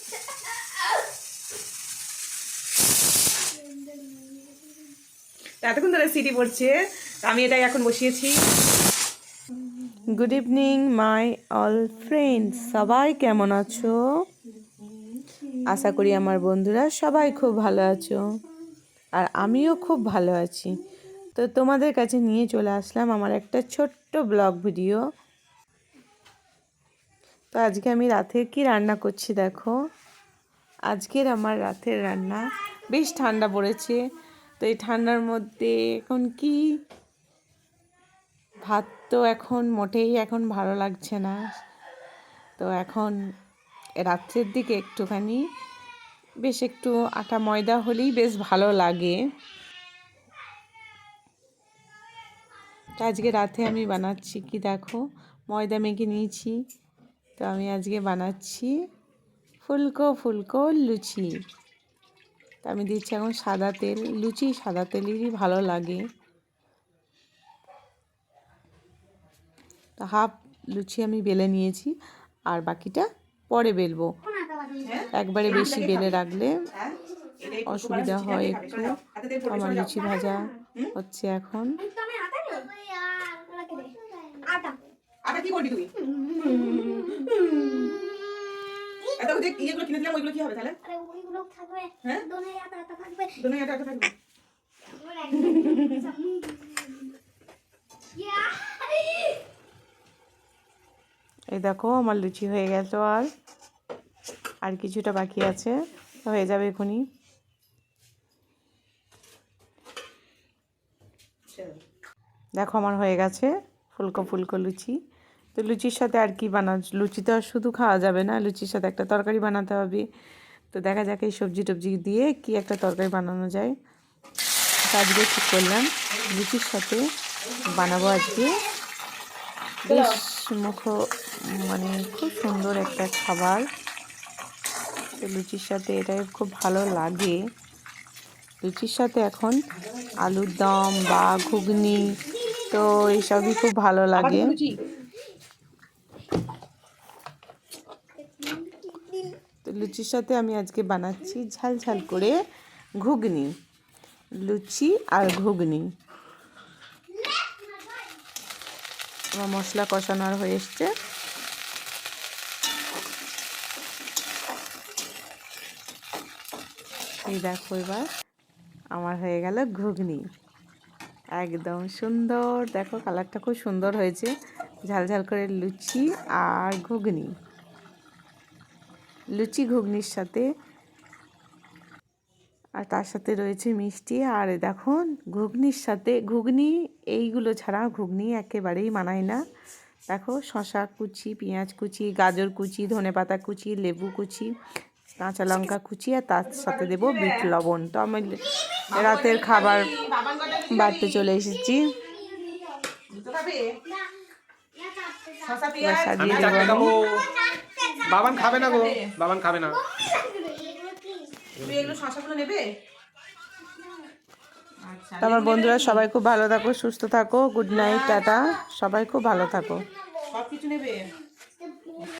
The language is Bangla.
এতক্ষণ ধরে সিটি পড়ছে আমি এটাই এখন বসিয়েছি। Good evening my all friends সবাই কেমন আছো? আশা করি আমার বন্ধুরা সবাই খুব ভালো আছো। আর আমিও খুব ভালো আছি। তো তোমাদের কাছে নিয়ে চলে আসলাম আমার একটা ছোট্ট ব্লগ ভিডিও। তো আজকে আমি রাতে কি রান্না করছি দেখো? আজকের আমার রাতের রান্না বেশ ঠান্ডা পড়েছে। তো এই ঠান্ডার মধ্যে এখন কি? ভাত তো এখন মোটেই এখন ভালো লাগছে না। তো এখন রাত্রের দিকে একটুখানি বেশ একটু আটা ময়দা হলেই বেশ ভালো লাগে। আজকে রাতে আমি বানাচ্ছি কি দেখো? ময়দা মেখে নিয়েছি। তো আমি আজকে বানাচ্ছি ফুলকো ফুলকো লুচি। তো আমি দিচ্ছি এখন সাদা তেল, লুচি সাদা তেলেরই ভালো লাগে। তো হাফ লুচি আমি বেলে নিয়েছি, আর বাকিটা পরে বেলবো। একবারে বেশি বেলে রাখলে অসুবিধা হয় একটু। আমার লুচি ভাজা হচ্ছে এখন। আটা কি করবি যে ইয়েগুলো কিনে দিলাম ওইগুলো কি হবে তাহলে? হ্যাঁ? দোনো আটা আটা থাকবে। এই দেখো আমার লুচি হয়ে গেল আর। আর কিছুটা বাকি আছে। হয়ে যাবে এখনই। দেখো আমার হয়ে গেছে ফুলকো ফুলকো লুচি। তো লুচির সাথে আর কি বানা লুচি তো আর শুধু খাওয়া যাবে না, লুচির সাথে একটা তরকারি বানাতে হবে। তো দেখা যাক এই সবজি টবজি দিয়ে কি একটা তরকারি বানানো যায়। তো আজকে ঠিক করলাম, লুচির সাথে বানাবো আজকে। বেশ মুখ মানে খুব সুন্দর একটা খাবার। তো লুচির সাথে এটাই খুব ভালো লাগে। লুচির সাথে এখন আলুর দম বা ঘুগনি, তো এইসবই খুব ভালো লাগে। লুচির সাথে আমি আজকে বানাচ্ছি ঝাল ঝাল করে ঘুগনি। লুচি আর ঘুগনি। আমার মশলা কষানোর হয়ে এসছে। এই দেখো এবার আমার হয়ে গেল ঘুগনি। একদম সুন্দর। দেখো কালারটা খুব সুন্দর হয়েছে। ঝাল ঝাল করে লুচি আর ঘুগনি। লুচি ঘুগনির সাথে। আর তার সাথে রয়েছে মিষ্টি। আর দেখো ঘুগনির সাথে ঘুগনি এইগুলো ছাড়া ঘুগনি একেবারেই মানায় না। দেখো শশা কুচি পেঁয়াজ কুচি গাজর কুচি ধনে পাতা কুচি লেবু কুচি কাঁচা লঙ্কা কুচি আর তার সাথে দেবো বিট লবণ। তো আমি রাতের খাবার বাড়তে চলে এসেছি। সাজিয়ে দেবো। বাবান খাবে না গো। বাবান খাবে না। এগুলো নেবে? আচ্ছা আমার বন্ধুরা সবাই খুব ভালো থাকো সুস্থ থাকো গুড নাইট টাটা। সবাই খুব ভালো থাকো। সব কিছু নেবে?